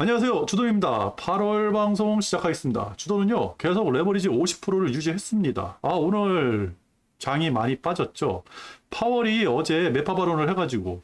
안녕하세요. 주도입니다. 8월 방송 시작하겠습니다. 주도는요, 계속 레버리지 50%를 유지했습니다. 아, 오늘 장이 많이 빠졌죠. 파월이 어제 매파 발언을 해가지고,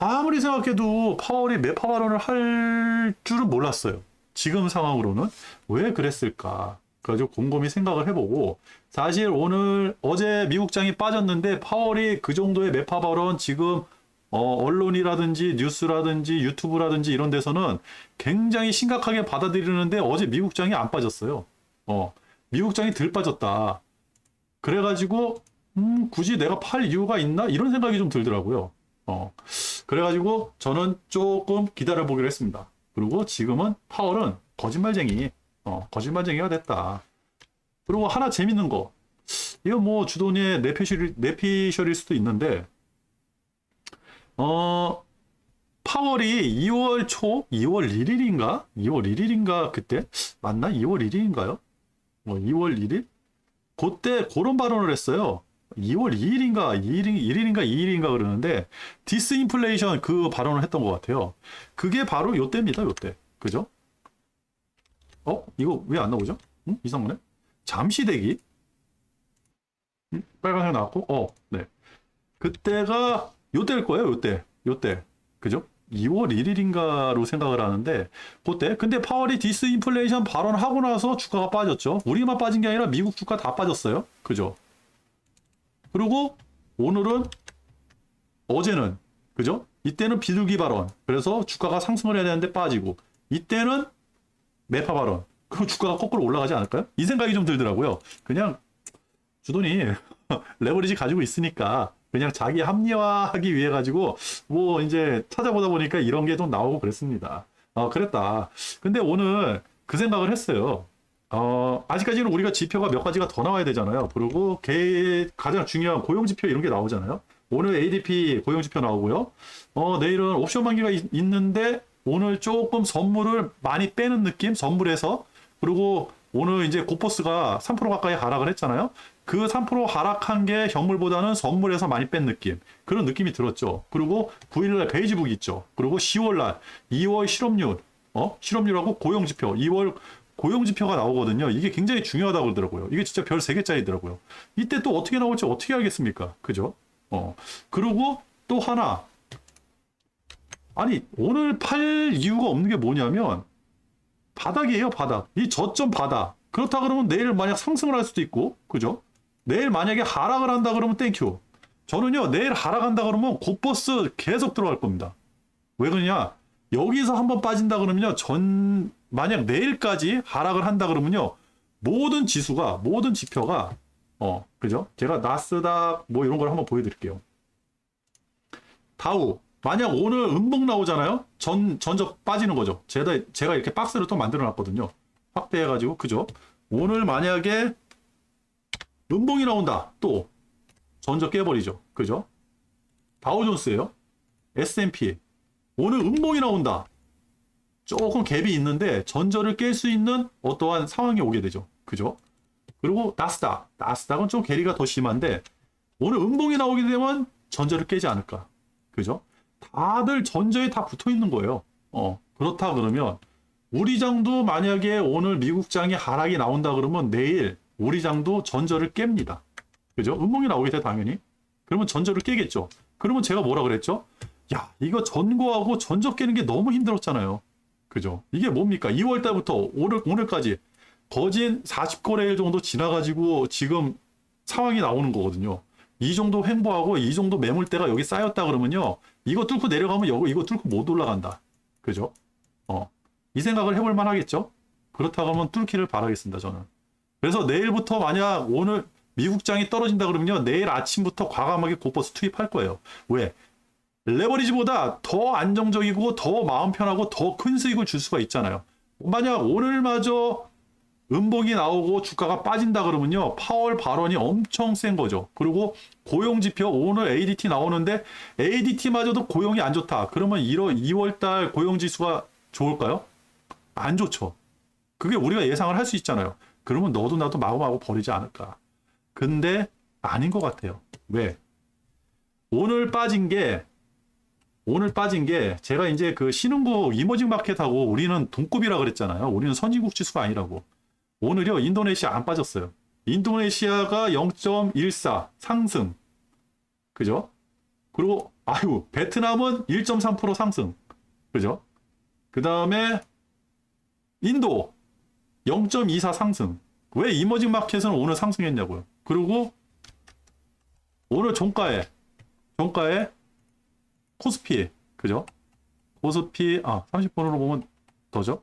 아무리 생각해도 파월이 매파 발언을 할 줄은 몰랐어요. 지금 상황으로는. 왜 그랬을까? 그래가지고 곰곰이 생각을 해보고, 사실 오늘, 어제 미국 장이 빠졌는데, 파월이 그 정도의 매파 발언 지금 어, 언론이라든지 뉴스라든지 유튜브라든지 이런 데서는 굉장히 심각하게 받아들이는데 어제 미국장이 안 빠졌어요. 어, 미국장이 덜 빠졌다. 그래가지고, 음, 굳이 내가 팔 이유가 있나? 이런 생각이 좀 들더라고요. 어, 그래가지고 저는 조금 기다려 보기로 했습니다. 그리고 지금은 파월은 거짓말쟁이, 어, 거짓말쟁이가 됐다. 그리고 하나 재밌는 거. 이거 뭐 주돈이의 내피셜, 내피셜일 수도 있는데, 어, 파월이 2월 초, 2월 1일인가? 2월 1일인가 그때? 맞나? 2월 1일인가요? 뭐 2월 1일? 그때 그런 발언을 했어요. 2월 2일인가 2일, 1일인가 2일인가 그러는데 디스인플레이션 그 발언을 했던 것 같아요. 그게 바로 요때입니다. 요때. 그죠? 어? 이거 왜 안 나오죠? 응? 이상하네. 잠시 대기. 응? 빨간색 나왔고, 어, 네. 그때가 요때일 거예요, 요때. 요때. 그죠? 2월 1일인가로 생각을 하는데, 그때. 근데 파월이 디스인플레이션 발언하고 나서 주가가 빠졌죠. 우리만 빠진 게 아니라 미국 주가 다 빠졌어요. 그죠? 그리고 오늘은, 어제는, 그죠? 이때는 비둘기 발언. 그래서 주가가 상승을 해야 되는데 빠지고, 이때는 매파 발언. 그럼 주가가 거꾸로 올라가지 않을까요? 이 생각이 좀 들더라고요. 그냥 주돈이 레버리지 가지고 있으니까 그냥 자기 합리화하기 위해 가지고 뭐 이제 찾아보다 보니까 이런 게 좀 나오고 그랬습니다. 어, 그랬다. 근데 오늘 그 생각을 했어요. 어, 아직까지는 우리가 지표가 몇 가지가 더 나와야 되잖아요. 그리고 개, 가장 중요한 고용 지표 이런 게 나오잖아요. 오늘 ADP 고용 지표 나오고요. 어, 내일은 옵션 만기가 있, 있는데 오늘 조금 선물을 많이 빼는 느낌? 선물에서 그리고 오늘 이제 고포스가 3% 가까이 하락을 했잖아요. 그 3% 하락한 게 현물보다는 선물에서 많이 뺀 느낌. 그런 느낌이 들었죠. 그리고 9일날 베이지북 있죠. 그리고 10월날 2월 실업률, 어? 실업률하고 고용지표, 2월 고용지표가 나오거든요. 이게 굉장히 중요하다고 그러더라고요. 이게 진짜 별 3개짜리더라고요. 이때 또 어떻게 나올지 어떻게 알겠습니까? 그죠? 어. 그리고 또 하나. 아니, 오늘 팔 이유가 없는 게 뭐냐면, 바닥이에요, 바닥. 이 저점 바닥. 그렇다 그러면 내일 만약 상승을 할 수도 있고, 그죠? 내일 만약에 하락을 한다 그러면 땡큐. 저는요, 내일 하락한다 그러면 곧버스 계속 들어갈 겁니다. 왜 그러냐? 여기서 한번 빠진다 그러면요, 전, 만약 내일까지 하락을 한다 그러면요, 모든 지수가, 모든 지표가, 어, 그죠? 제가 나스닥 뭐 이런 걸 한번 보여드릴게요. 다우, 만약 오늘 음봉 나오잖아요? 전, 전적 빠지는 거죠. 제가, 제가 이렇게 박스를 또 만들어 놨거든요. 확대해가지고, 그죠? 오늘 만약에 음봉이 나온다. 또, 전적 깨버리죠. 그죠? 다우존스예요 S&P. 오늘 음봉이 나온다. 조금 갭이 있는데 전저를 깰 수 있는 어떠한 상황이 오게 되죠. 그죠? 그리고 나스닥. 나스닥은 좀 괴리가 더 심한데 오늘 음봉이 나오게 되면 전저를 깨지 않을까. 그죠? 다들 전저에 다 붙어 있는 거예요. 어, 그렇다 그러면 우리 장도 만약에 오늘 미국 장이 하락이 나온다 그러면 내일 우리 장도 전저를 깹니다. 그죠? 음봉이 나오게 돼 당연히. 그러면 전저를 깨겠죠. 그러면 제가 뭐라 그랬죠? 야, 이거 전고하고 전저 깨는 게 너무 힘들었잖아요. 그죠? 이게 뭡니까? 2월 달부터 오늘 오늘까지 거진 40거래일 정도 지나가지고 지금 상황이 나오는 거거든요. 이 정도 횡보하고 이 정도 매물대가 여기 쌓였다 그러면요. 이거 뚫고 내려가면 여기 이거 뚫고 못 올라간다. 그죠? 어. 이 생각을 해볼 만 하겠죠? 그렇다고 하면 뚫기를 바라겠습니다, 저는. 그래서 내일부터 만약 오늘 미국장이 떨어진다 그러면요. 내일 아침부터 과감하게 고버스 투입할 거예요. 왜? 레버리지보다 더 안정적이고 더 마음 편하고 더 큰 수익을 줄 수가 있잖아요. 만약 오늘마저 음봉이 나오고 주가가 빠진다 그러면요. 파월 발언이 엄청 센 거죠. 그리고 고용 지표 오늘 ADT 나오는데 ADT마저도 고용이 안 좋다. 그러면 1월 2월 달 고용 지수가 좋을까요? 안 좋죠. 그게 우리가 예상을 할 수 있잖아요. 그러면 너도 나도 마구마구 버리지 않을까. 근데 아닌 것 같아요. 왜? 오늘 빠진 게 오늘 빠진 게 제가 이제 그 신흥국 이머징 마켓하고 우리는 동급이라 그랬잖아요. 우리는 선진국 지수가 아니라고. 오늘요 인도네시아 안 빠졌어요. 인도네시아가 0.14 상승. 그죠? 그리고 아유 베트남은 1.3% 상승. 그죠? 그 다음에 인도 0.24 상승. 왜 이머징 마켓은 오늘 상승했냐고요. 그리고 오늘 종가에 종가에 코스피 그죠? 코스피 아 30분으로 보면 더죠.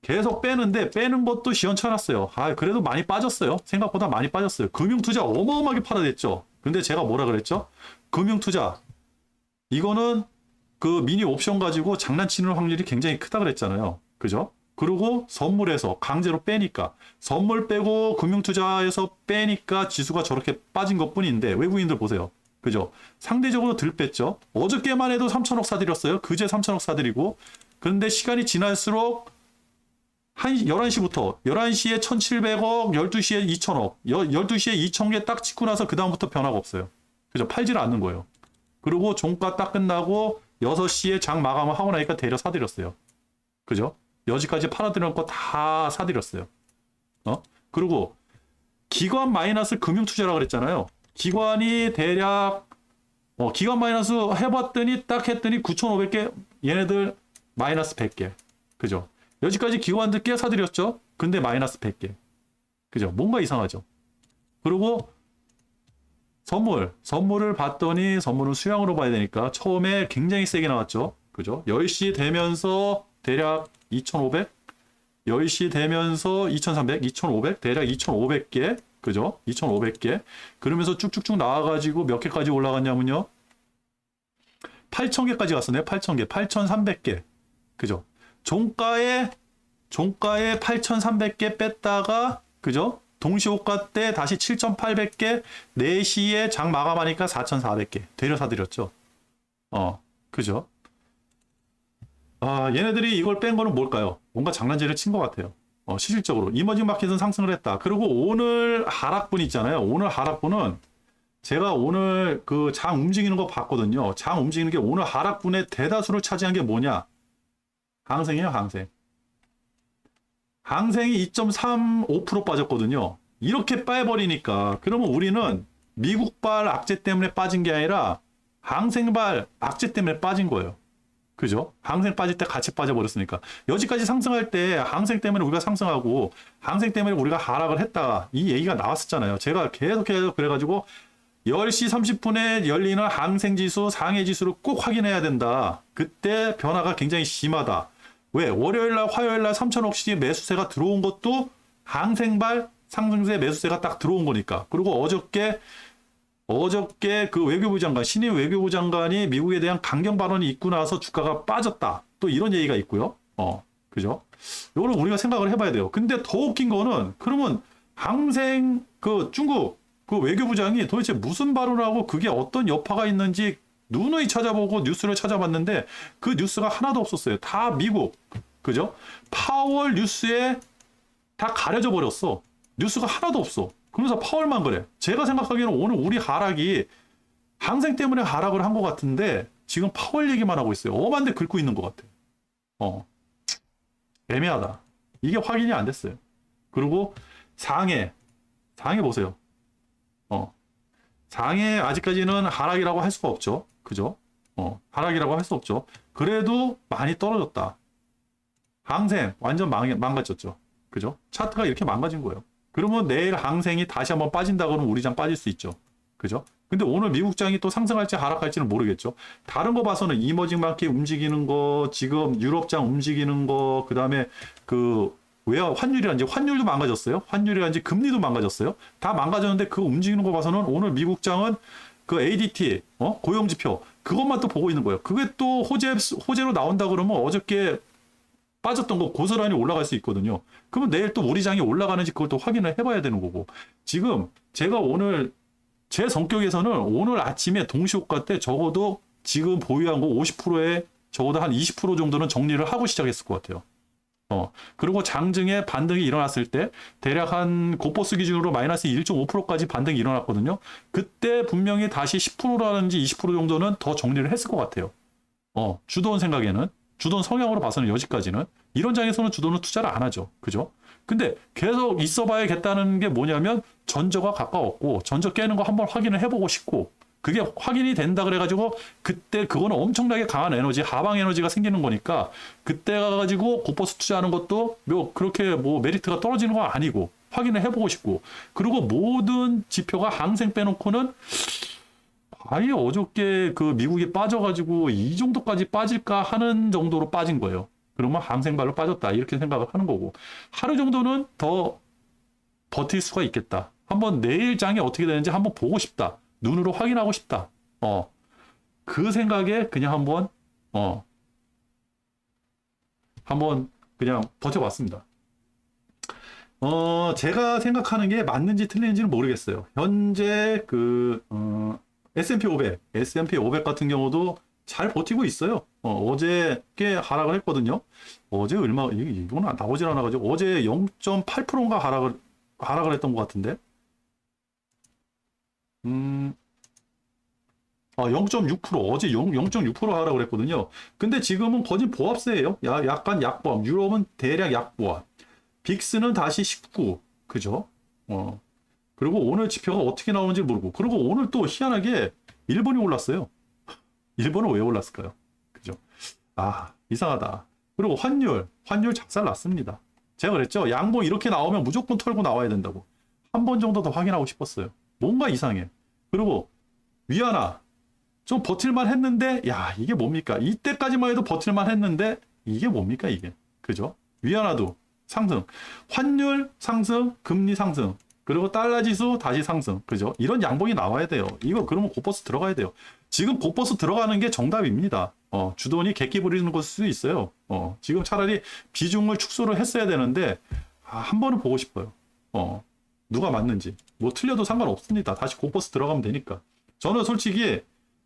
계속 빼는데 빼는 것도 시원찮았어요. 아 그래도 많이 빠졌어요. 생각보다 많이 빠졌어요. 금융투자 어마어마하게 팔아냈죠. 근데 제가 뭐라 그랬죠? 금융투자 이거는 그 미니 옵션 가지고 장난치는 확률이 굉장히 크다 그랬잖아요. 그죠? 그리고 선물에서 강제로 빼니까 선물 빼고 금융투자에서 빼니까 지수가 저렇게 빠진 것 뿐인데 외국인들 보세요. 그죠? 상대적으로 덜 뺐죠. 어저께만 해도 3천억 사들였어요. 그제 3천억 사들이고 그런데 시간이 지날수록 한 11시부터 11시에 1,700억, 12시에 2천억, 12시에 2천 개딱 찍고 나서 그다음부터 변화가 없어요. 그죠? 팔지를 않는 거예요. 그리고 종가 딱 끝나고 6시에 장 마감을 하고 나니까 대려 사들였어요. 그죠? 여지까지 팔아드린 거다 사들였어요. 어? 그리고 기관 마이너스 금융 투자라고 그랬잖아요. 기관이 대략 어, 기관 마이너스 해봤더니 딱 했더니 9,500개 얘네들 마이너스 100개. 그죠? 여지까지 기관들 꽤 사들였죠? 근데 마이너스 100개. 그죠? 뭔가 이상하죠? 그리고 선물. 선물을 봤더니 선물은 수량으로 봐야 되니까 처음에 굉장히 세게 나왔죠? 그죠? 10시 되면서 대략 2,500? 10시 되면서 2,300, 2,500, 대략 2,500개, 그죠? 2,500개. 그러면서 쭉쭉쭉 나와가지고 몇 개까지 올라갔냐면요. 8,000개까지 갔었네요. 8,000개, 8,300개. 그죠? 종가에, 종가에 8,300개 뺐다가, 그죠? 동시호가 때 다시 7,800개, 4시에 장 마감하니까 4,400개. 되려 사드렸죠. 어, 그죠? 아, 얘네들이 이걸 뺀 거는 뭘까요? 뭔가 장난질을 친 것 같아요. 어, 실질적으로. 이머징 마켓은 상승을 했다. 그리고 오늘 하락분 있잖아요. 오늘 하락분은 제가 오늘 그 장 움직이는 거 봤거든요. 장 움직이는 게 오늘 하락분의 대다수를 차지한 게 뭐냐? 항생이에요, 항생. 항생이 2.35% 빠졌거든요. 이렇게 빼버리니까 그러면 우리는 미국발 악재 때문에 빠진 게 아니라 항생발 악재 때문에 빠진 거예요. 그죠? 항생 빠질 때 같이 빠져버렸으니까. 여기까지 상승할 때 항생 때문에 우리가 상승하고 항생 때문에 우리가 하락을 했다. 이 얘기가 나왔었잖아요. 제가 계속해서 그래가지고 10시 30분에 열리는 항생지수, 상해지수를 꼭 확인해야 된다. 그때 변화가 굉장히 심하다. 왜? 월요일날, 화요일날 3천억씩 매수세가 들어온 것도 항생발 상승세 매수세가 딱 들어온 거니까. 그리고 어저께 어저께 그 외교부 장관, 신임 외교부 장관이 미국에 대한 강경 발언이 있고 나서 주가가 빠졌다. 또 이런 얘기가 있고요. 어, 그죠? 요거를 우리가 생각을 해봐야 돼요. 근데 더 웃긴 거는 그러면 항생 그 중국 그 외교부장이 도대체 무슨 발언을 하고 그게 어떤 여파가 있는지 누누이 찾아보고 뉴스를 찾아봤는데 그 뉴스가 하나도 없었어요. 다 미국. 그죠? 파월 뉴스에 다 가려져 버렸어. 뉴스가 하나도 없어. 그러면서 파월만 그래. 제가 생각하기에는 오늘 우리 하락이 항생 때문에 하락을 한 것 같은데 지금 파월 얘기만 하고 있어요. 엄한데 긁고 있는 것 같아. 어. 애매하다. 이게 확인이 안 됐어요. 그리고 상해. 상해 보세요. 어. 상해 아직까지는 하락이라고 할 수가 없죠. 그죠? 어. 하락이라고 할 수 없죠. 그래도 많이 떨어졌다. 항생 완전 망, 망가졌죠. 그죠? 차트가 이렇게 망가진 거예요. 그러면 내일 항생이 다시 한번 빠진다 그러면 우리 장 빠질 수 있죠. 그죠? 근데 오늘 미국 장이 또 상승할지 하락할지는 모르겠죠. 다른 거 봐서는 이머징 마켓 움직이는 거, 지금 유럽 장 움직이는 거, 그다음에 그왜 환율이란지 환율도 망가졌어요. 환율이란지 금리도 망가졌어요. 다 망가졌는데 그 움직이는 거 봐서는 오늘 미국 장은 그 ADT 어? 고용 지표 그것만 또 보고 있는 거예요. 그게 또 호재 호재로 나온다 그러면 어저께 빠졌던 거 고스란히 올라갈 수 있거든요. 그러면 내일 또 우리 장이 올라가는지 그걸 또 확인을 해봐야 되는 거고. 지금 제가 오늘 제 성격에서는 오늘 아침에 동시효과 때 적어도 지금 보유한 거 50%에 적어도 한 20% 정도는 정리를 하고 시작했을 것 같아요. 어, 그리고 장증에 반등이 일어났을 때 대략 한 고버스 기준으로 마이너스 1.5%까지 반등이 일어났거든요. 그때 분명히 다시 10%라든지 20% 정도는 더 정리를 했을 것 같아요. 어, 주도원 생각에는 주도원 성향으로 봐서는 여지까지는 이런 장에서는 주도는 투자를 안 하죠. 그죠? 근데 계속 있어 봐야겠다는 게 뭐냐면 전저가 가까웠고 전저 깨는 거 한번 확인을 해보고 싶고 그게 확인이 된다 그래가지고 그때 그거는 엄청나게 강한 에너지 하방 에너지가 생기는 거니까 그때 가가지고 고퍼스 투자하는 것도 뭐 그렇게 뭐 메리트가 떨어지는 건 아니고 확인을 해보고 싶고 그리고 모든 지표가 항생 빼놓고는 아예 어저께 그 미국이 빠져가지고 이 정도까지 빠질까 하는 정도로 빠진 거예요. 그러면 항생발로 빠졌다 이렇게 생각을 하는 거고 하루 정도는 더 버틸 수가 있겠다. 한번 내일 장이 어떻게 되는지 한번 보고 싶다. 눈으로 확인하고 싶다. 어. 그 생각에 그냥 한번 어. 한번 그냥 버텨봤습니다. 어, 제가 생각하는 게 맞는지 틀린지는 모르겠어요. 현재 그 어, S&P 500, S&P 500 같은 경우도 잘 버티고 있어요. 어, 제꽤 하락을 했거든요. 어제 얼마 이- 이거는 나오질 않아 가지고 어제 0.8%인가 하락을 하락을 했던 것 같은데. 음. 아, 0.6% 어제 0, 0.6% 하락을 했거든요. 근데 지금은 거진 보합세예요. 야, 약간 약보합. 유럽은 대략 약보합. 빅스는 다시 19. 그죠? 어. 그리고 오늘 지표가 어떻게 나오는지 모르고. 그리고 오늘 또 희한하게 일본이 올랐어요. 일본은 왜 올랐을까요? 그죠? 아, 이상하다. 그리고 환율, 환율 작살 났습니다. 제가 그랬죠. 양봉 이렇게 나오면 무조건 털고 나와야 된다고. 한 번 정도 더 확인하고 싶었어요. 뭔가 이상해. 그리고 위안화 좀 버틸만 했는데 야 이게 뭡니까? 이때까지만 해도 버틸만 했는데 이게 뭡니까 이게? 그죠? 위안화도 상승, 환율 상승, 금리 상승, 그리고 달러 지수 다시 상승, 그죠? 이런 양봉이 나와야 돼요. 이거 그러면 고버스 들어가야 돼요. 지금 고버스 들어가는 게 정답입니다. 어, 주돈이 객기 부리는 것일 수 있어요. 어, 지금 차라리 비중을 축소를 했어야 되는데 아, 한 번은 보고 싶어요. 어, 누가 맞는지. 뭐 틀려도 상관없습니다. 다시 고버스 들어가면 되니까. 저는 솔직히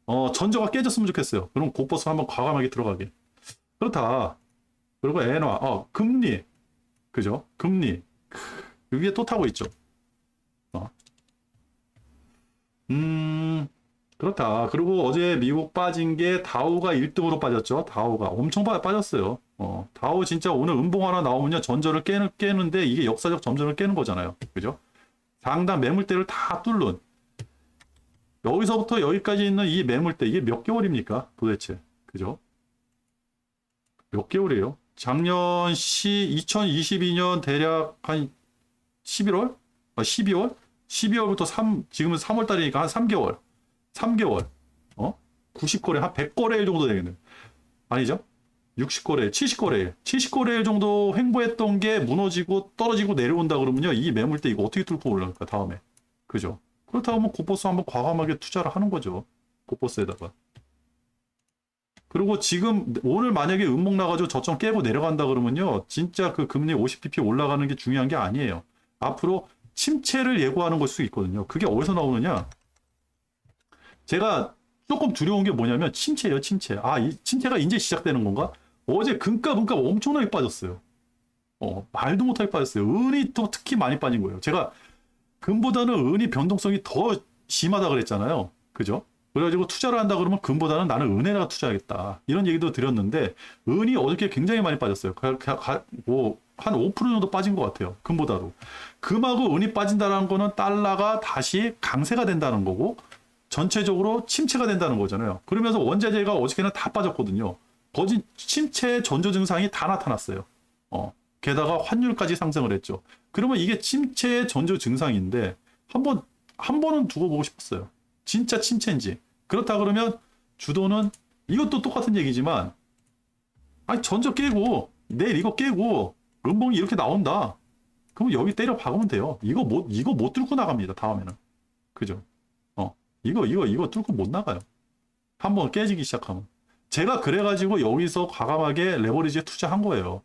어, 전저가 깨졌으면 좋겠어요. 그럼 고버스 한번 과감하게 들어가게. 그렇다. 그리고 엔화, 어, 금리. 그죠? 금리. 크, 위에 또 타고 있죠. 어. 음, 그렇다. 그리고 어제 미국 빠진 게 다우가 1등으로 빠졌죠. 다우가 엄청 빠, 빠졌어요. 어, 다우 진짜 오늘 음봉 하나 나오면요. 전저를 깨는, 깨는데 이게 역사적 점전을 깨는 거잖아요. 그죠? 상당 매물대를 다 뚫는. 여기서부터 여기까지 있는 이 매물대, 이게 몇 개월입니까? 도대체. 그죠? 몇 개월이에요? 작년 시, 2022년 대략 한 11월? 아, 12월? 12월부터 3, 지금은 3월 달이니까 한 3개월. 3개월. 어? 90거래, 한 100거래일 정도 되겠네. 아니죠? 60거래일, 70거래일. 70거래일 정도 횡보했던 게 무너지고 떨어지고 내려온다 그러면요. 이 매물대 이거 어떻게 뚫고 올라갈까, 다음에. 그죠? 그렇다고 하면 고버스 한번 과감하게 투자를 하는 거죠. 고버스에다가. 그리고 지금 오늘 만약에 음목 나가지고 저점 깨고 내려간다 그러면요. 진짜 그 금리 50bp 올라가는 게 중요한 게 아니에요. 앞으로 침체를 예고하는 걸 수 있거든요. 그게 어디서 나오느냐? 제가 조금 두려운 게 뭐냐면 침체예요, 침체. 아, 이 침체가 이제 시작되는 건가? 어제 금값, 은값 엄청나게 빠졌어요. 어, 말도 못하게 빠졌어요. 은이 또 특히 많이 빠진 거예요. 제가 금보다는 은이 변동성이 더 심하다 그랬잖아요. 그죠? 그래가지고 투자를 한다 그러면 금보다는 나는 은에다가 투자하겠다. 이런 얘기도 드렸는데, 은이 어저께 굉장히 많이 빠졌어요. 가, 가, 가, 뭐, 한 5% 정도 빠진 것 같아요. 금보다도. 금하고 은이 빠진다는 거는 달러가 다시 강세가 된다는 거고, 전체적으로 침체가 된다는 거잖아요. 그러면서 원자재가 어저께는 다 빠졌거든요. 거진 침체 전조 증상이 다 나타났어요. 어. 게다가 환율까지 상승을 했죠. 그러면 이게 침체의 전조 증상인데 한번 한 번은 두고 보고 싶었어요. 진짜 침체인지. 그렇다 그러면 주도는 이것도 똑같은 얘기지만 아니 전조 깨고 내일 이거 깨고 음봉이 이렇게 나온다. 그럼 여기 때려 박으면 돼요. 이거 못 이거 못 뚫고 나갑니다. 다음에는. 그죠? 어. 이거 이거 이거 뚫고 못 나가요. 한번 깨지기 시작하면. 제가 그래가지고 여기서 과감하게 레버리지에 투자한 거예요.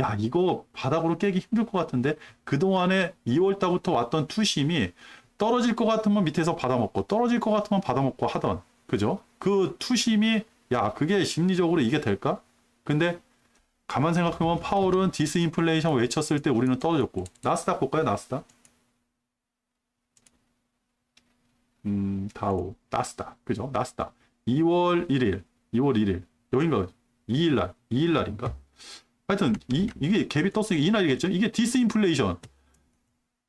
야, 이거 바닥으로 깨기 힘들 것 같은데, 그동안에 2월 달부터 왔던 투심이 떨어질 것 같으면 밑에서 받아먹고, 떨어질 것 같으면 받아먹고 하던, 그죠? 그 투심이, 야, 그게 심리적으로 이게 될까? 근데, 가만 생각해보면 파월은 디스인플레이션 외쳤을 때 우리는 떨어졌고, 나스닥 볼까요, 나스닥? 음, 다우, 나스닥, 그죠? 나스닥. 2월 1일, 2월 1일. 여긴가 2일날 2일날인가 하여튼 이, 이게 갭이 떴으니까 이날이겠죠 이게 디스인플레이션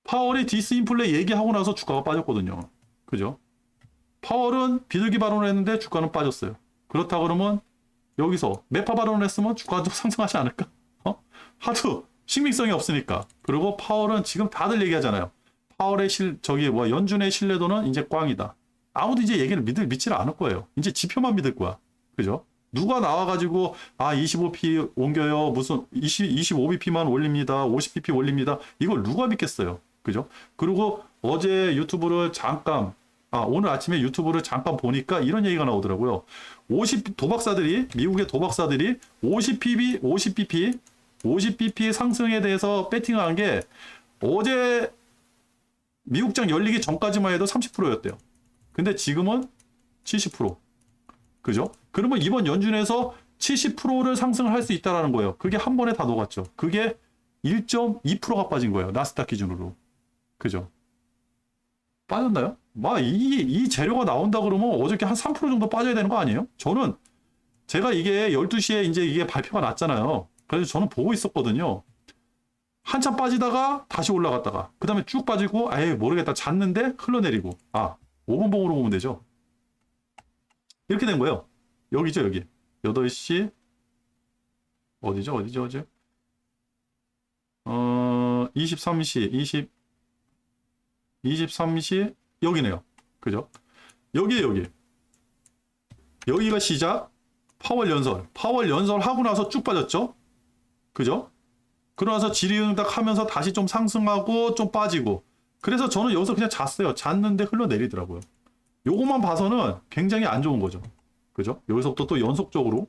파월이 디스인플레 얘기하고 나서 주가가 빠졌거든요 그죠 파월은 비둘기 발언을 했는데 주가는 빠졌어요 그렇다 그러면 여기서 매파 발언을 했으면 주가도 상승하지 않을까? 어? 하도 신빙성이 없으니까. 그리고 파월은 지금 다들 얘기하잖아요. 파월의 실 저기 뭐 연준의 신뢰도는 이제 꽝이다. 아무도 이제 얘기를 믿을 믿지를 않을 거예요. 이제 지표만 믿을 거야. 그죠? 누가 나와가지고 아 25p 옮겨요. 무슨 20, 25bp만 올립니다. 50bp 올립니다. 이걸 누가 믿겠어요? 그죠? 그리고 어제 유튜브를 잠깐 아 오늘 아침에 유튜브를 잠깐 보니까 이런 얘기가 나오더라고요 50 도박사들이 미국의 도박사들이 50pp 50bp 50bp 상승에 대해서 배팅을 한게 어제 미국장 열리기 전까지만 해도 30%였대요 근데 지금은 70% 그죠? 그러면 이번 연준에서 70%를 상승을 할 수 있다라는 거예요. 그게 한 번에 다 녹았죠. 그게 1.2%가 빠진 거예요. 나스닥 기준으로. 그죠? 빠졌나요? 막, 이, 이 재료가 나온다 그러면 어저께 한 3% 정도 빠져야 되는 거 아니에요? 저는, 제가 이게 12시에 이제 이게 발표가 났잖아요. 그래서 저는 보고 있었거든요. 한참 빠지다가 다시 올라갔다가, 그 다음에 쭉 빠지고, 아예 모르겠다. 잤는데 흘러내리고. 아, 5분 봉으로 보면 되죠. 이렇게 된 거예요. 여기죠, 여기. 8시, 어디죠, 어디죠, 어디죠? 어, 23시, 20, 23시, 여기네요. 그죠? 여기에 여기. 여기가 시작, 파월 연설. 파월 연설 하고 나서 쭉 빠졌죠? 그죠? 그러나서 지리응답 하면서 다시 좀 상승하고 좀 빠지고. 그래서 저는 여기서 그냥 잤어요. 잤는데 흘러내리더라고요. 요것만 봐서는 굉장히 안 좋은 거죠. 그죠? 여기서부터 또 연속적으로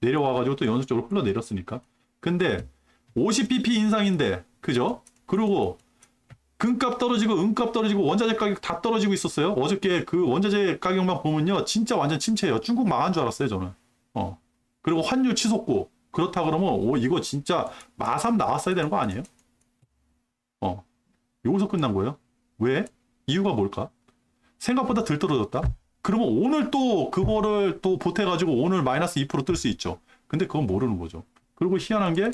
내려와가지고 또 연속적으로 흘러내렸으니까. 근데 50bp 인상인데, 그죠? 그리고 금값 떨어지고 은값 떨어지고 원자재 가격 다 떨어지고 있었어요. 어저께 그 원자재 가격만 보면요. 진짜 완전 침체예요. 중국 망한 줄 알았어요, 저는. 어. 그리고 환율 치솟고. 그렇다 그러면, 오, 이거 진짜 마삼 나왔어야 되는 거 아니에요? 어. 여기서 끝난 거예요. 왜? 이유가 뭘까? 생각보다 덜 떨어졌다? 그러면 오늘 또 그거를 또 보태 가지고 오늘 마이너스 2%뜰 수 있죠. 근데 그건 모르는 거죠. 그리고 희한한 게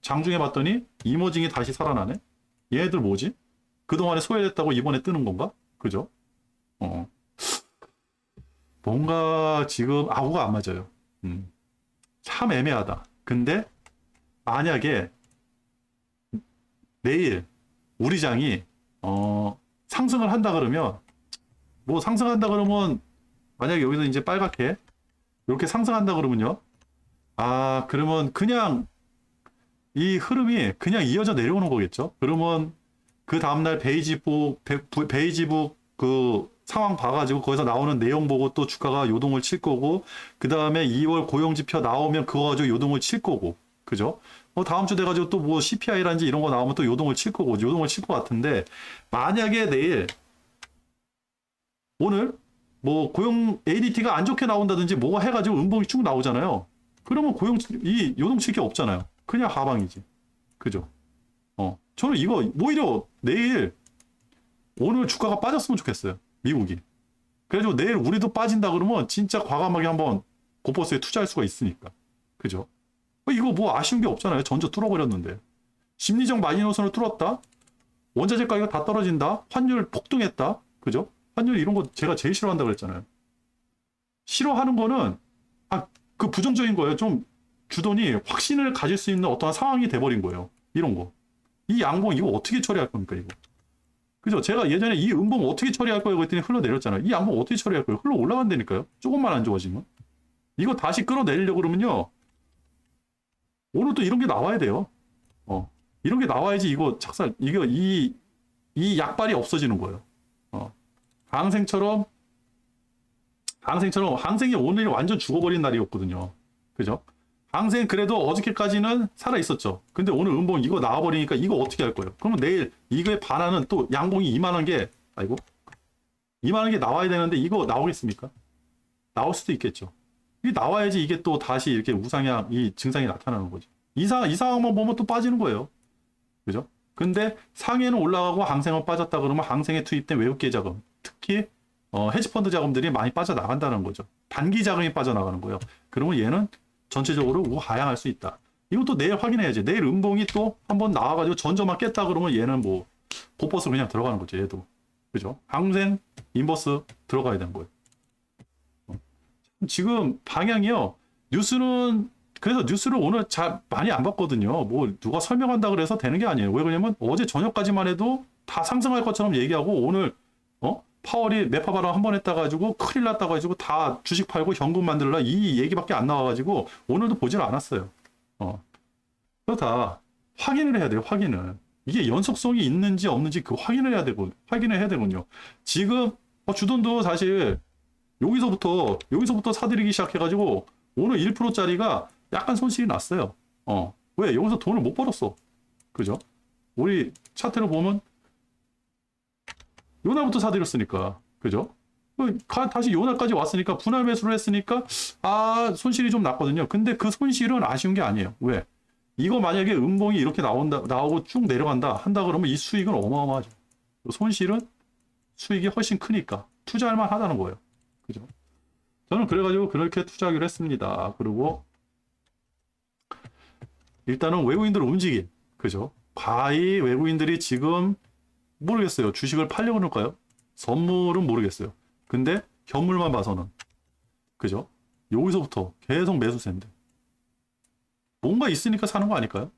장중에 봤더니 이머징이 다시 살아나네? 얘네들 뭐지? 그동안에 소외됐다고 이번에 뜨는 건가? 그죠? 어. 뭔가 지금 아구가 안 맞아요. 음. 참 애매하다. 근데 만약에 내일 우리 장이 어, 상승을 한다 그러면 뭐 상승한다 그러면 만약에 여기서 이제 빨갛게 이렇게 상승한다 그러면요. 아, 그러면 그냥 이 흐름이 그냥 이어져 내려오는 거겠죠. 그러면 그 다음날 베이지북, 베, 베이지북 그 상황 봐가지고 거기서 나오는 내용 보고 또 주가가 요동을 칠 거고, 그 다음에 2월 고용지표 나오면 그거 가지고 요동을 칠 거고, 그죠? 뭐 다음 주 돼가지고 또 뭐 CPI라든지 이런 거 나오면 또 요동을 칠 거고, 요동을 칠 것 같은데, 만약에 내일, 오늘, 뭐 고용 ADT가 안 좋게 나온다든지 뭐가 해가지고 음봉이 쭉 나오잖아요. 그러면 고용, 이 요동칠 게 없잖아요. 그냥 하방이지. 그죠? 어. 저는 이거 오히려 내일 오늘 주가가 빠졌으면 좋겠어요. 미국이. 그래가지고 내일 우리도 빠진다 그러면 진짜 과감하게 한번 고퍼스에 투자할 수가 있으니까. 그죠? 어, 이거 뭐 아쉬운 게 없잖아요. 전저 뚫어버렸는데. 심리적 마이너스를 뚫었다? 원자재 가격 다 떨어진다? 환율 폭등했다? 그죠? 환율 이런 거 제가 제일 싫어한다 그랬잖아요. 싫어하는 거는, 아, 그 부정적인 거예요. 좀 주더니 확신을 가질 수 있는 어떠한 상황이 돼버린 거예요. 이런 거. 이 양봉 이거 어떻게 처리할 겁니까, 이거? 그죠? 제가 예전에 이 음봉 어떻게 처리할 거예요? 그랬더니 흘러내렸잖아요. 이 양봉 어떻게 처리할 거예요? 흘러 올라간다니까요. 조금만 안 좋아지면. 이거 다시 끌어내리려고 그러면요. 오늘 또 이런 게 나와야 돼요. 어. 이런 게 나와야지 이거 착살, 이거 이, 이 약발이 없어지는 거예요. 어. 항생처럼, 항생처럼, 항생이 오늘이 완전 죽어버린 날이었거든요. 그죠? 항생 그래도 어저께까지는 살아 있었죠. 근데 오늘 음봉 이거 나와버리니까 이거 어떻게 할 거예요? 그러면 내일 이거에 반하는 또 양봉이 이만한 게 아이고 이만한 게 나와야 되는데 이거 나오겠습니까? 나올 수도 있겠죠. 이게 나와야지 이게 또 다시 이렇게 우상향 이 증상이 나타나는 거지. 이상 이 상황만 보면 또 빠지는 거예요. 그죠? 근데 상해는 올라가고 항생은 빠졌다 그러면 항생에 투입된 외국계 자금, 특히 어, 헤지펀드 자금들이 많이 빠져나간다는 거죠. 단기 자금이 빠져나가는 거예요. 그러면 얘는 전체적으로 우하향할 수 있다. 이것도 내일 확인해야지. 내일 음봉이 또 한번 나와가지고 전저만 깼다 그러면 얘는 뭐 고버스 그냥 들어가는 거죠. 얘도 그죠? 항생 인버스 들어가야 되는 거예요. 어. 지금 방향이요. 뉴스는 그래서 뉴스를 오늘 잘 많이 안 봤거든요. 뭐 누가 설명한다 그래서 되는 게 아니에요. 왜 그러냐면 어제 저녁까지만 해도 다 상승할 것처럼 얘기하고 오늘 어 파월이 매파 발언 한 번 했다 가지고 큰일 났다 가지고 다 주식 팔고 현금 만들라 이 얘기밖에 안 나와 가지고 오늘도 보질 않았어요. 어 그렇다 확인을 해야 돼요. 확인을 이게 연속성이 있는지 없는지 그 확인을 해야 되고 확인을 해야 되군요. 지금 어, 주돈도 사실 여기서부터 여기서부터 사들이기 시작해 가지고 오늘 1%짜리가 약간 손실이 났어요. 어. 왜? 여기서 돈을 못 벌었어. 그죠? 우리 차트를 보면 요날부터 사들였으니까. 그죠? 그 가- 다시 요날까지 왔으니까 분할 매수를 했으니까 아 손실이 좀 났거든요. 근데 그 손실은 아쉬운 게 아니에요. 왜? 이거 만약에 음봉이 이렇게 나온다 나오고 쭉 내려간다 한다 그러면 이 수익은 어마어마하죠. 손실은 수익이 훨씬 크니까 투자할 만하다는 거예요. 그죠? 저는 그래가지고 그렇게 투자하기로 했습니다. 그리고 일단은 외국인들 움직임, 그죠? 과히 외국인들이 지금 모르겠어요. 주식을 팔려고 그럴까요? 선물은 모르겠어요. 근데 현물만 봐서는 그죠? 여기서부터 계속 매수세인데 뭔가 있으니까 사는 거 아닐까요?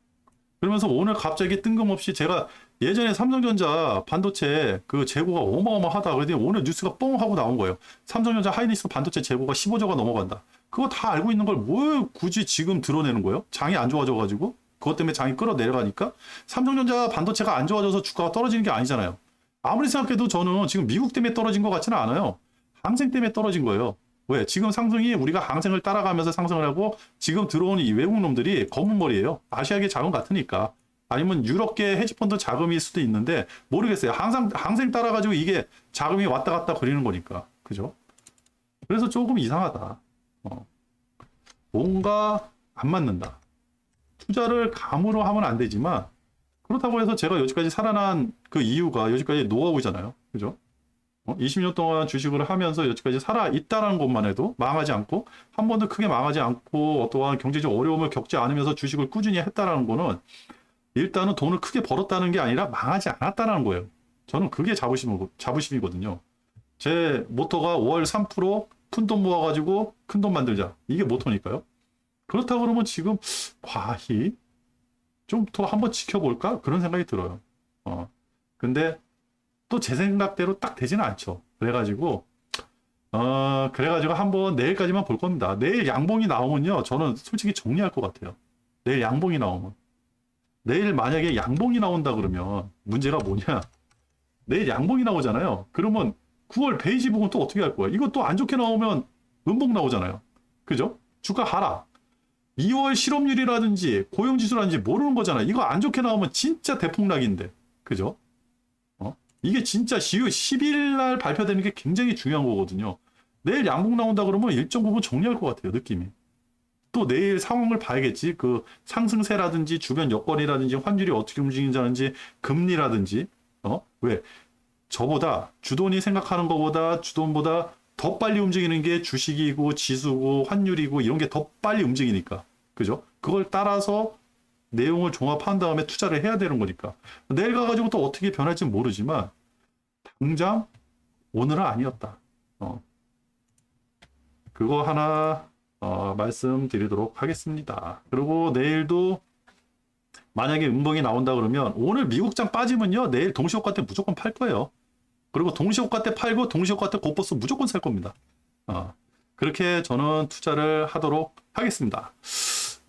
그러면서 오늘 갑자기 뜬금없이 제가 예전에 삼성전자 반도체 그 재고가 어마어마하다 그랬더니 오늘 뉴스가 뻥 하고 나온 거예요. 삼성전자 하이닉스 반도체 재고가 15조가 넘어간다. 그거 다 알고 있는 걸 뭘 굳이 지금 드러내는 거예요? 장이 안 좋아져가지고 그것 때문에 장이 끌어내려가니까 삼성전자 반도체가 안 좋아져서 주가가 떨어지는 게 아니잖아요. 아무리 생각해도 저는 지금 미국 때문에 떨어진 것 같지는 않아요. 항생 때문에 떨어진 거예요. 왜? 지금 상승이 우리가 항생을 따라가면서 상승을 하고 지금 들어오는 이 외국 놈들이 검은 머리예요. 아시아계 자금 같으니까. 아니면 유럽계 헤지펀드 자금일 수도 있는데 모르겠어요. 항상 항생 따라 가지고 이게 자금이 왔다 갔다 거리는 거니까. 그죠? 그래서 조금 이상하다. 어. 뭔가 안 맞는다. 투자를 감으로 하면 안 되지만 그렇다고 해서 제가 여기까지 살아난 그 이유가 여기까지 노하우잖아요. 그죠? 어? 20년 동안 주식을 하면서 여기까지 살아 있다는 것만 해도 망하지 않고 한 번도 크게 망하지 않고 어떠한 경제적 어려움을 겪지 않으면서 주식을 꾸준히 했다라는 거는 일단은 돈을 크게 벌었다는 게 아니라 망하지 않았다는 거예요. 저는 그게 자부심, 자부심이거든요. 제 모토가 월 3%큰 돈 모아가지고 큰 돈 만들자. 이게 모토니까요. 그렇다 그러면 지금 과히 좀 더 한번 지켜볼까? 그런 생각이 들어요. 어. 근데 또 제 생각대로 딱 되지는 않죠. 그래가지고, 어, 그래가지고 한번 내일까지만 볼 겁니다. 내일 양봉이 나오면요. 저는 솔직히 정리할 것 같아요. 내일 양봉이 나오면. 내일 만약에 양봉이 나온다 그러면 문제가 뭐냐? 내일 양봉이 나오잖아요. 그러면 9월 베이지 부분 또 어떻게 할 거야? 이거 또 안 좋게 나오면 음봉 나오잖아요. 그죠? 주가 하락. 2월 실업률이라든지 고용지수라든지 모르는 거잖아요. 이거 안 좋게 나오면 진짜 대폭락인데. 그죠? 어? 이게 진짜 10일 날 발표되는 게 굉장히 중요한 거거든요. 내일 양봉 나온다 그러면 일정 부분 정리할 것 같아요. 느낌이. 또 내일 상황을 봐야겠지. 그 상승세라든지 주변 여건이라든지 환율이 어떻게 움직이는지 금리라든지 어? 왜? 저보다 주돈이 생각하는 것보다 주돈보다 더 빨리 움직이는 게 주식이고 지수고 환율이고 이런 게 더 빨리 움직이니까. 그죠? 그걸 따라서 내용을 종합한 다음에 투자를 해야 되는 거니까. 내일 가가지고 또 어떻게 변할지 모르지만 당장 오늘은 아니었다. 어. 그거 하나 어, 말씀드리도록 하겠습니다. 그리고 내일도 만약에 음봉이 나온다 그러면 오늘 미국장 빠지면요 내일 동시호가 때 무조건 팔 거예요. 그리고 동시호가 때 팔고 동시호가 때 고버스 무조건 살 겁니다. 어, 그렇게 저는 투자를 하도록 하겠습니다.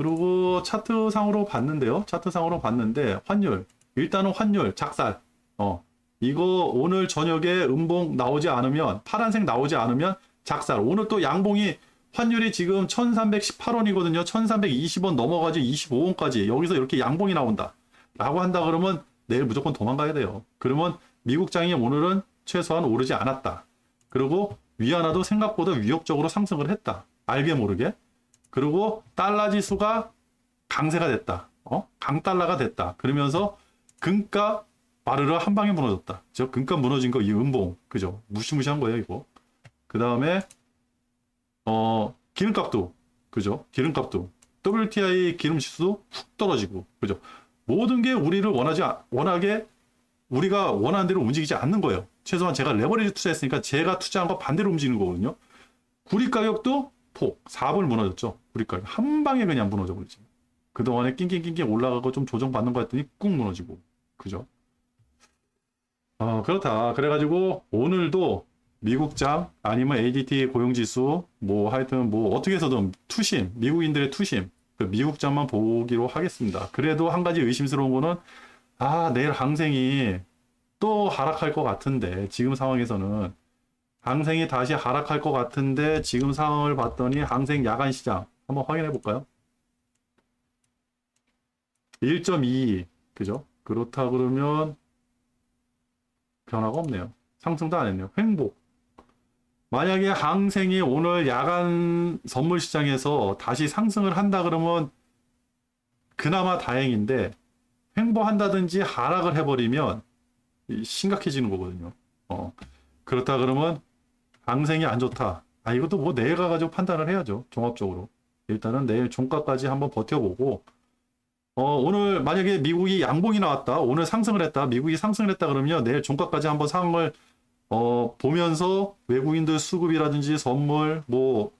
그리고 차트상으로 봤는데요. 차트상으로 봤는데 환율 일단은 환율 작살 어 이거 오늘 저녁에 음봉 나오지 않으면 파란색 나오지 않으면 작살 오늘 또 양봉이 환율이 지금 1318원이거든요. 1320원 넘어가지 25원까지 여기서 이렇게 양봉이 나온다. 라고 한다 그러면 내일 무조건 도망가야 돼요. 그러면 미국장이 오늘은 최소한 오르지 않았다. 그리고 위안화도 생각보다 위협적으로 상승을 했다. 알게 모르게. 그리고 달러 지수가 강세가 됐다. 어? 강달러가 됐다. 그러면서 금값 바르르 한 방에 무너졌다. 저 금값 무너진 거 이 음봉. 그죠? 무시무시한 거예요, 이거. 그 다음에 어, 기름값도 그죠? 기름값도 WTI 기름 지수도 훅 떨어지고 그죠? 모든 게 우리를 원하지 않- 원하게 우리가 원하는 대로 움직이지 않는 거예요. 최소한 제가 레버리지 투자했으니까 제가 투자한 거 반대로 움직이는 거거든요. 구리 가격도 폭 4불 무너졌죠. 가격 한 방에 그냥 무너져 버리지. 그동안에 낑낑낑낑 올라가고 좀 조정받는 거 했더니 꾹 무너지고 그죠? 어, 그렇다. 그래가지고 오늘도 미국장 아니면 ADT 고용지수 뭐 하여튼 뭐 어떻게 해서든 투심 미국인들의 투심 그 미국장만 보기로 하겠습니다. 그래도 한 가지 의심스러운 거는 아 내일 항생이 또 하락할 것 같은데 지금 상황에서는 항생이 다시 하락할 것 같은데 지금 상황을 봤더니 항생 야간 시장 한번 확인해 볼까요? 1.22 그죠? 그렇다 그러면 변화가 없네요. 상승도 안 했네요. 횡보. 만약에 항생이 오늘 야간 선물 시장에서 다시 상승을 한다 그러면 그나마 다행인데 횡보한다든지 하락을 해버리면 이 심각해지는 거거든요. 어. 그렇다 그러면 항생이 안 좋다. 아 이것도 뭐 내일 가가지고 판단을 해야죠. 종합적으로. 일단은 내일 종가까지 한번 버텨보고 어, 오늘 만약에 미국이 양봉이 나왔다. 오늘 상승을 했다. 미국이 상승을 했다 그러면 내일 종가까지 한번 상황을 어, 보면서 외국인들 수급이라든지 선물, 뭐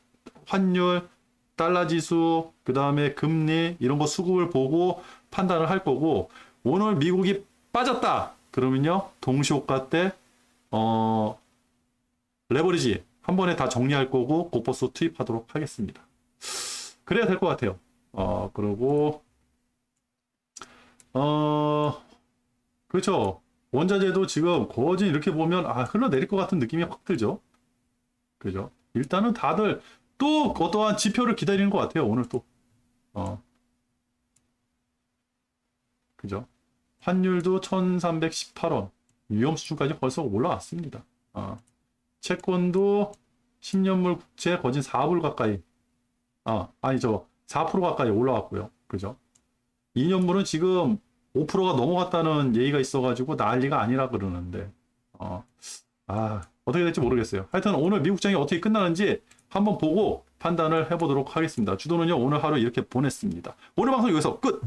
환율, 달러 지수, 그 다음에 금리 이런 거 수급을 보고 판단을 할 거고 오늘 미국이 빠졌다. 그러면요. 동시호가 때 어, 레버리지 한 번에 다 정리할 거고 고퍼스 투입하도록 하겠습니다. 그래야 될 것 같아요. 어, 그리고 어, 그렇죠. 원자재도 지금 거진 이렇게 보면 아, 흘러내릴 것 같은 느낌이 확 들죠. 그죠? 일단은 다들 또 어떠한 지표를 기다리는 것 같아요. 오늘 또. 어. 그죠? 환율도 1318원. 위험 수준까지 벌써 올라왔습니다. 어. 채권도 10년물 국채 거진 4불 가까이. 아, 아니죠. 4% 가까이 올라왔고요. 그죠? 2년물은 지금 5%가 넘어갔다는 얘기가 있어가지고 난리가 아니라 그러는데, 어, 아, 어떻게 될지 모르겠어요. 하여튼 오늘 미국장이 어떻게 끝나는지 한번 보고 판단을 해보도록 하겠습니다. 주도는요, 오늘 하루 이렇게 보냈습니다. 오늘 방송 여기서 끝!